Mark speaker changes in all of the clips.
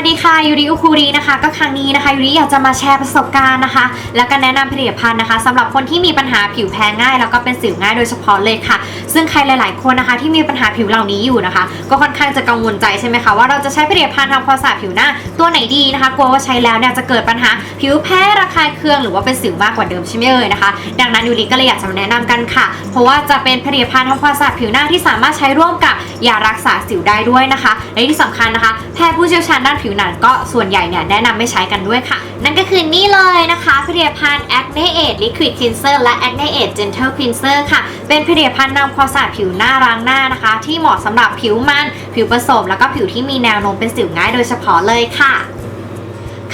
Speaker 1: วัสดีค่ะยูริอุคูรีนะคะ ก็ครั้งนี้นะคะยูริอยากจะมาแชร์ประสบการณ์นะคะ แล้วก็แนะนำผลิตภัณฑ์นะคะสำหรับคนที่มีปัญหาผิวแพ้ง่าย แล้วก็เป็นสิวง่ายโดยเฉพาะเลยค่ะ ซึ่งใครหลาย ๆ คนนะคะ ที่มีปัญหาผิวเหล่านี้อยู่นะคะ ก็ค่อนข้างจะกังวลใจใช่ไหมคะว่าเราจะใช้ผลิตภัณฑ์ทำความสะอาดผิวหน้าตัวไหนดีนะคะกลัวว่าใช้แล้วเนี่ยจะเกิดปัญหาผิวแพ้ระคายเคืองหรือว่าเป็นสิวมากกว่าเดิมใช่ไหมเอ่ยนะคะ ดังนั้นยูริก็เลยอยากจะแนะนำกันค่ะ เพราะว่าจะเป็นผลิตภัณฑ์ทำความสะอาดผิวหน้าที่สามารถใช้ร่วมกับยารักษาสิวได้ด้วยนะคะและที่สำคัญนะคะแพทย์ผู้เชี่ยวชาญด้านผิวหนังก็ส่วนใหญ่เนี่ยแนะนำไม่ใช้กันด้วยค่ะ นั่นก็คือนี่เลยนะคะผลิตภัณฑ์ Acne Aid Liquid Cleanser และ Acne Aid Gentle Cleanser ค่ะ เป็นผลิตภัณฑ์นำความสะอาดผิวหน้าล้างหน้านะคะ ที่เหมาะสำหรับผิวมัน ผิวผสมแล้วก็ผิวที่มีแนวโน้มเป็นสิวง่ายโดยเฉพาะเลยค่ะ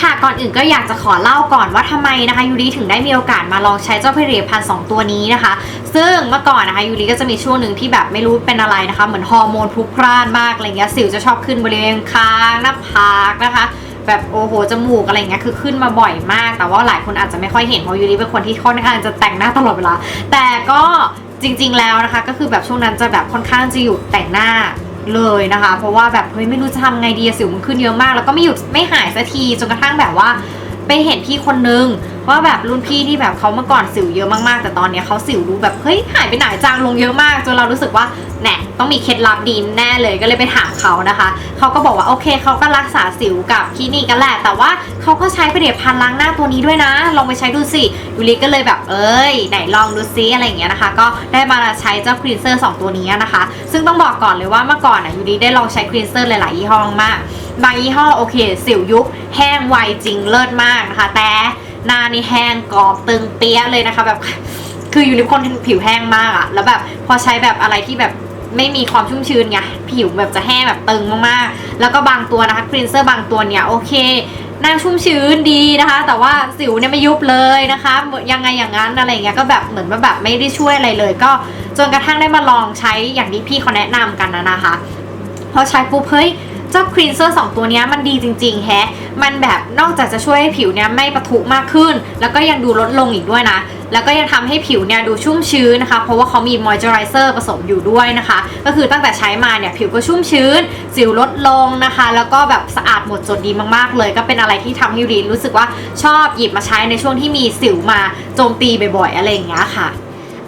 Speaker 1: ค่ะก่อนอื่นก็อยากจะขอเล่าก่อนว่าทำไมนะคะยูริถึงได้มีโอกาสมาลองใช้เจ้าผลิตภัณฑ์2ตัวนี้นะคะ ซึ่งเมื่อก่อนนะคะยูริก็จะมีช่วงหนึ่งที่แบบไม่รู้เป็นอะไรนะคะ เหมือนฮอร์โมนพลุกพล่านมากอะไรเงี้ยสิวจะชอบขึ้นบริเวณคางหน้าผากนะคะแบบโอ้โหจมูกอะไรเงี้ยคือขึ้นมาบ่อยมาก แต่ว่าหลายคนอาจจะไม่ค่อยเห็นเพราะยูริเป็นคนที่ค่อนข้างจะแต่งหน้าตลอดเวลาแต่ก็จริงๆแล้วนะคะ ก็คือแบบช่วงนั้นจะแบบค่อนข้างจะหยุดแต่งหน้า เลยนะคะ เพราะว่าแบบเฮ้ยไม่รู้จะทำไงดีสิวมันขึ้นเยอะมาก แล้วก็ไม่หยุดไม่หายสักทีจนกระทั่งแบบว่า ไปเห็นพี่คนนึง ว่าแบบรุ่นพี่ที่แบบเขาเมื่อก่อนสิวเยอะมากๆ แต่ตอนเนี้ยเขาสิวดูแบบเฮ้ยหายไปไหนจางลงเยอะมากจนเรารู้สึกว่าแหนต้องมีเคล็ดลับดีแน่เลยก็เลยไปถามเขานะคะเขาก็บอกว่าโอเคเขาก็รักษาสิวกับคลินิกกันแหละแต่ว่าเขาก็ใช้ผลิตภัณฑ์ล้างหน้าตัวนี้ด้วยนะ ลองไปใช้ดูสิยูริก็เลยแบบเอ้ยไหนลองดูซิอะไรอย่างเงี้ยนะคะ ก็ได้มาใช้เจ้าคลีนเซอร์สองตัวนี้นะคะ ซึ่งต้องบอกก่อนเลยว่าเมื่อก่อนอะยูริได้ลองใช้คลีนเซอร์หลายๆยี่ห้อมากบางยี่ห้อโอเค สิวยุบแห้งไวจริงเลิศมากนะคะแต่ หน้านี่แห้งกรอบตึงเปี้ยเลยนะคะ แบบคืออยู่ในคนผิวแห้งมากอะแล้วแบบพอใช้แบบอะไรที่แบบไม่มีความชุ่มชื้นไงผิวแบบจะแห้งแบบตึงมากๆ แล้วก็บางตัวนะคะคลีนเซอร์บางตัวเนี่ยโอเคหน้าชุ่มชื้นดีนะคะ แต่ว่าสิวเนี่ยไม่ยุบเลยนะคะยังไงอย่างนั้นอะไรเงี้ยก็แบบเหมือนว่าแบบไม่ได้ช่วยอะไรเลย ก็จนกระทั่งได้มาลองใช้อย่างที่พี่เขาแนะนำกันนะนะคะพอใช้ปุ๊บเฮ้ย เจ้าครีนเซอร์สองตัวนี้มันดีจริงๆแฮะ มันแบบนอกจากจะช่วยให้ผิวเนี้ยไม่ปะทุมากขึ้น แล้วก็ยังดูลดลงอีกด้วยนะ แล้วก็ยังทำให้ผิวเนี่ยดูชุ่มชื้นนะคะ เพราะว่าเขามีมอยเจอไรเซอร์ผสมอยู่ด้วยนะคะ ก็คือตั้งแต่ใช้มาเนี่ยผิวก็ชุ่มชื้น สิวลดลงนะคะ แล้วก็แบบสะอาดหมดจดดีมากๆเลย ก็เป็นอะไรที่ทำให้รีนรู้สึกว่าชอบหยิบมาใช้ในช่วงที่มีสิวมาโจมตีบ่อยๆอะไรอย่างเงี้ยค่ะ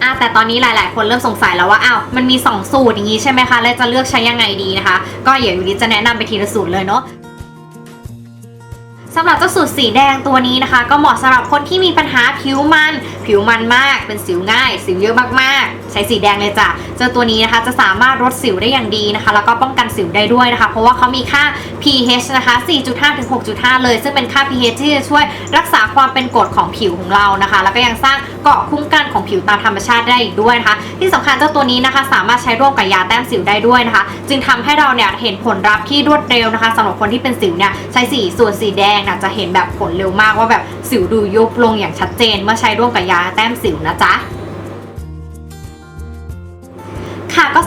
Speaker 1: อะแต่ตอนนี้หลาย ๆ คนเริ่มสงสัยแล้วว่าอ้าวมันมี 2 สูตรอย่างนี้ใช่ไหมคะแล้วจะเลือกใช้ยังไงดีนะคะ ก็เดี๋ยวยูนิจะแนะนำไปทีละสูตรเลยเนาะสำหรับเจ้าสูตรสีแดงตัวนี้นะคะ ก็เหมาะสำหรับคนที่มีปัญหาผิวมัน ผิวมันมากเป็นสิวง่าย สิวเยอะมากๆใช้สีแดงเลยจ้ะเจ้าตัวนี้นะคะจะสามารถลดสิวได้อย่างดีนะคะ แล้วก็ป้องกันสิวได้ด้วยนะคะ เพราะว่าเขามีค่า pH นะคะ 4.5 ถึง 6.5 เลย ซึ่งเป็นค่า pH ที่จะช่วยรักษาความเป็นกรดของผิวของเรานะคะ แล้วก็ยังสร้างเกาะคุ้มกันของผิวตามธรรมชาติได้อีกด้วยนะคะ ที่สำคัญเจ้าตัวนี้นะคะ สามารถใช้ร่วมกับยาแต้มสิวได้ด้วยนะคะ จึงทำให้เราเนี่ยเห็นผลลัพธ์ที่รวดเร็วนะคะสำหรับคนที่เป็นสิวเนี่ยใช้สีส่วนสีแดงน่ะจะเห็นแบบผลเร็วมากว่าแบบสิวดูยุบลงอย่างชัดเจน เมื่อใช้ร่วมกับยาแต้มสิวนะจ๊ะ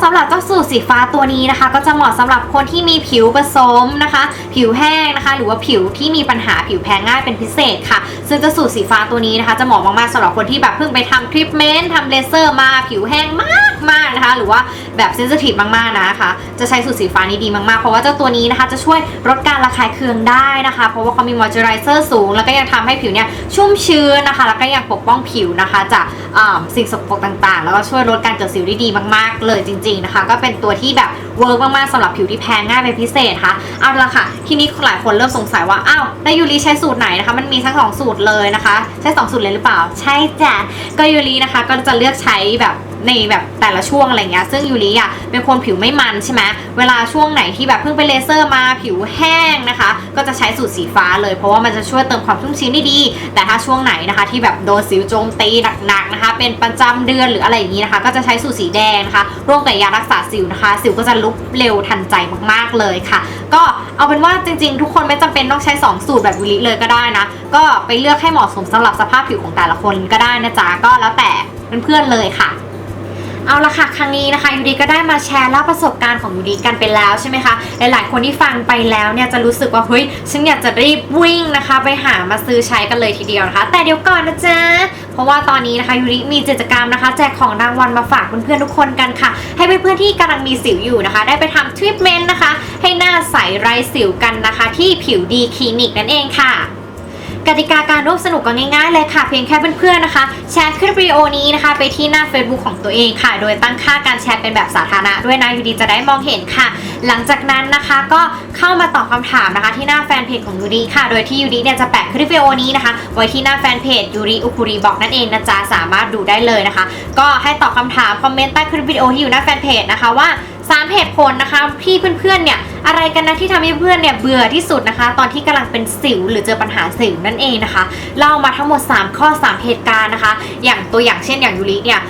Speaker 1: สำหรับเจ้า สูตรสีฟ้าตัวนี้นะคะ ก็จะเหมาะสำหรับคนที่มีผิวผสมนะคะ ผิวแห้งนะคะ หรือว่าผิวที่มีปัญหาผิวแพ้ง่ายเป็นพิเศษค่ะ ซึ่งเจ้าสูตรสีฟ้าตัวนี้นะคะ จะเหมาะมากๆสำหรับคนที่แบบเพิ่งไปทำทรีทเมนต์ทำเลเซอร์มาผิวแห้งมากมากๆนะคะ หรือว่าแบบเซนซิทีฟมากๆนะคะ จะใช้สูตรสีฟ้านี้ดีมากๆ เพราะว่าเจ้าตัวนี้นะคะ จะช่วยลดการระคายเคืองได้นะคะ เพราะว่าเขามีมอยเจอไรเซอร์สูง แล้วก็ยังทำให้ผิวเนี่ยชุ่มชื้นนะคะ แล้วก็ยังปกป้องผิวนะคะ จากอ่าสิ่งสกปรกต่างๆ แล้วก็ช่วยลดการเกิดสิวได้ดีมากๆ เลยจริง ๆนะคะ ก็เป็นตัวที่แบบเวิร์กมากๆสำหรับผิวที่แพ้ง่ายเป็นพิเศษค่ะเอาละค่ะ ทีนี้หลายคนเริ่มสงสัยว่าอ้าวแล้วยูริใช้สูตรไหนนะคะ มันมีทั้งสองสูตรเลยนะคะ ใช้สองสูตรเลยหรือเปล่า ใช่จ้ะก็ยูรินะคะก็จะเลือกใช้แบบ ในแบบแต่ละช่วงอะไรเงี้ยซึ่งยูริอะเป็นคนผิวไม่มันใช่ไหมเวลาช่วงไหนที่แบบเพิ่งไปเลเซอร์มาผิวแห้งนะคะ ก็จะใช้สูตรสีฟ้าเลยเพราะว่ามันจะช่วยเติมความชุ่มชื้นได้ดี แต่ถ้าช่วงไหนนะคะ ที่แบบโดนสิวโจมตีหนักๆนะคะ เป็นประจำเดือนหรืออะไรอย่างนี้นะคะ ก็จะใช้สูตรสีแดงนะคะร่วมกับยารักษาสิวนะคะ สิวก็จะลุกเร็วทันใจมากๆเลยค่ะ ก็เอาเป็นว่าจริง ๆ ทุกคนไม่จำเป็นต้องใช้ 2 สูตรแบบวิลิเลยก็ได้นะ ก็ไปเลือกให้เหมาะสมสำหรับสภาพผิวของแต่ละคนก็ได้นะจ๊ะก็แล้วแต่เพื่อนๆเลยค่ะ เอาละค่ะครั้งนี้นะคะยูดีก็ได้มาแชร์เล่าประสบการณ์ของยูดีกันไปแล้วใช่ไหมคะหลายๆคนที่ฟังไปแล้วเนี่ยจะรู้สึกว่าเฮ้ยฉันอยากจะรีบวิ่งนะคะ ไปหามาซื้อใช้กันเลยทีเดียวนะคะ แต่เดี๋ยวก่อนนะจ๊ะเพราะว่าตอนนี้นะคะยูริมีกิจกรรมนะคะ แจกของรางวัลมาฝากเพื่อนๆทุกคนกันค่ะ ให้เพื่อนๆที่กำลังมีสิวอยู่นะคะ ได้ไปทำทรีทเมนต์นะคะ ให้หน้าใสไร้สิวกันนะคะ ที่ผิวดีคลินิกนั่นเองค่ะ กติกาการร่วมสนุกก็ง่ายๆเลยค่ะ เพียงแค่เพื่อนๆนะคะ แชร์คลิปวิดีโอนี้นะคะ ไปที่หน้า Facebook ของตัวเองค่ะ โดยตั้งค่าการแชร์เป็นแบบสาธารณะด้วยนะยูดีจะได้มองเห็นค่ะ หลังจากนั้นนะคะก็เข้ามาตอบคำถามนะคะ ที่หน้าแฟนเพจของยูดีค่ะ โดยที่ยูดีเนี่ยจะแปะคลิปวิดีโอนี้นะคะ ไว้ที่หน้าแฟนเพจยูริอุคุริบอกนั่นเองนะจ๊ะสามารถดูได้เลยนะคะ ก็ให้ตอบคำถามคอมเมนต์ใต้คลิปวิดีโอที่อยู่หน้าแฟนเพจนะคะว่า สามเหตุผลนะคะที่เพื่อนๆเนี่ยอะไรกันนะที่ทำให้เพื่อนเนี่ยเบื่อที่สุดนะคะ ตอนที่กำลังเป็นสิวหรือเจอปัญหาสิวนั่นเองนะคะเล่ามาทั้งหมด 3 ข้อ 3 เหตุการณ์นะคะ อย่างตัวอย่างเช่นอย่างยูริเนี่ย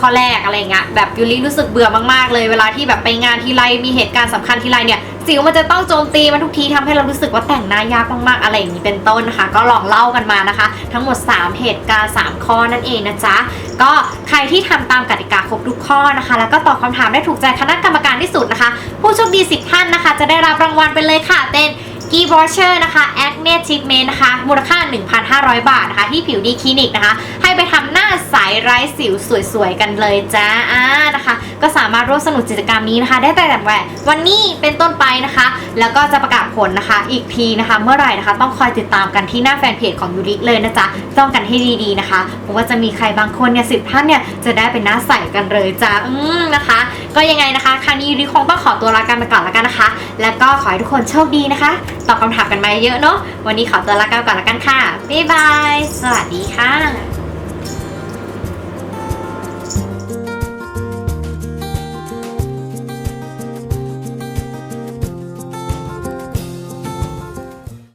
Speaker 1: ข้อแรกอะไรเงี้ยแบบยูริรู้สึกเบื่อมากๆเลยเวลาที่แบบไปงานทีไรมีเหตุการณ์สำคัญทีไรเนี่ย สิวมันจะต้องโจมตีมันทุกทีทำให้เรารู้สึกว่าแต่งหน้ายากมากๆอะไรอย่างนี้เป็นต้นนะคะ ก็ลองเล่ากันมานะคะ ทั้งหมด 3 เหตุการณ์ 3 ข้อนั่นเองนะจ๊ะก็ใครที่ทำตามกติกาครบทุกข้อนะคะ แล้วก็ตอบคำถามได้ถูกใจคณะกรรมการที่สุดนะคะ ผู้โชคดี 10 ท่านนะคะ จะได้รับรางวัลไปเลยค่ะเป็นกีบอเชอร์นะคะ a c n e Treatment นะคะ มูลค่า 1,500 บาทนะคะ ที่ผิวดีคลินิกนะคะ ให้ไปทำหน้าใสไร้สิวสวยๆกันเลยจ้าอ่านะคะ ก็สามารถร่วมสนุกกิจกรรมนี้นะคะ ได้แต่แต่แวันนี้เป็นต้นไปนะคะ แล้วก็จะประกาศผลนะคะ อีกทีนะคะ เมื่อไหร่นะคะ ต้องคอยติดตามกันที่หน้าแฟนเพจของยูริเลยนะจ๊ะจ้องกันให้ดีๆนะคะเพราะว่าจะมีใครบางคนเนี่ยสิบท่านเนี่ยจะได้เป็นหน้าใสกันเลยจ้าอืมนะคะ ก็ยังไงนะคะครั้งนี้ยูริคงต้องขอตัวลากันไปก่อนแล้วกันนะคะ แล้วก็ขอให้ทุกคนโชคดีนะคะตอบคำถามกันมาเยอะเนาะวันนี้ขอตัวลากันไปก่อนแล้วกันค่ะบ๊ายบายสวัสดีค่ะ